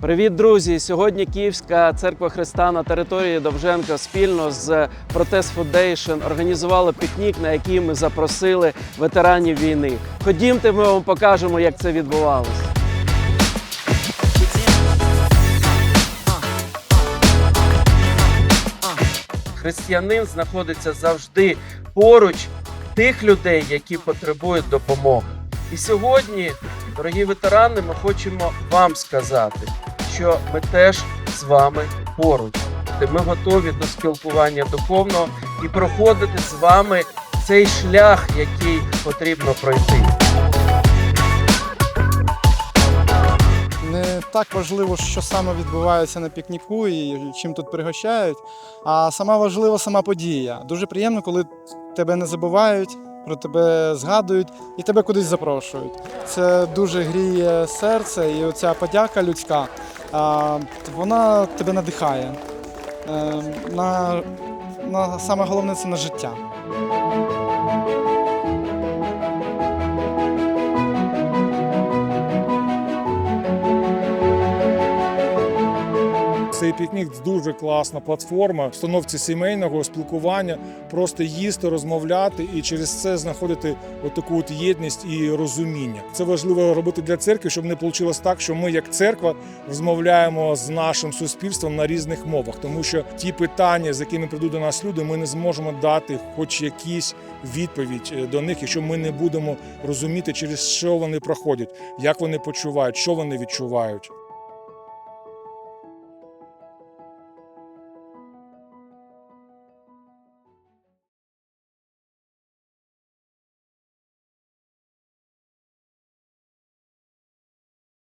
Привіт, друзі! Сьогодні Київська церква Христа на території Довженка спільно з Протест Foundation організували пікнік, на який ми запросили ветеранів війни. Ходімте, ми вам покажемо, як це відбувалося. Християнин знаходиться завжди поруч тих людей, які потребують допомоги. І сьогодні, дорогі ветерани, ми хочемо вам сказати, що ми теж з вами поруч. Ми готові до спілкування духовного і проходити з вами цей шлях, який потрібно пройти. Не так важливо, що саме відбувається на пікніку і чим тут пригощають, а сама важлива сама подія. Дуже приємно, коли тебе не забувають, про тебе згадують і тебе кудись запрошують. Це дуже гріє серце, і оця подяка людська, вона тебе надихає. Е, На, на саме головне це на життя. Цей пікнік дуже класна платформа в установці сімейного спілкування, просто їсти, розмовляти і через це знаходити отаку от єдність і розуміння. Це важливо робити для церкви, щоб не вийшло так, що ми, як церква, розмовляємо з нашим суспільством на різних мовах, тому що ті питання, з якими прийдуть до нас люди, ми не зможемо дати хоч якісь відповідь е, до них, якщо ми не будемо розуміти, через що вони проходять, як вони почувають, що вони відчувають.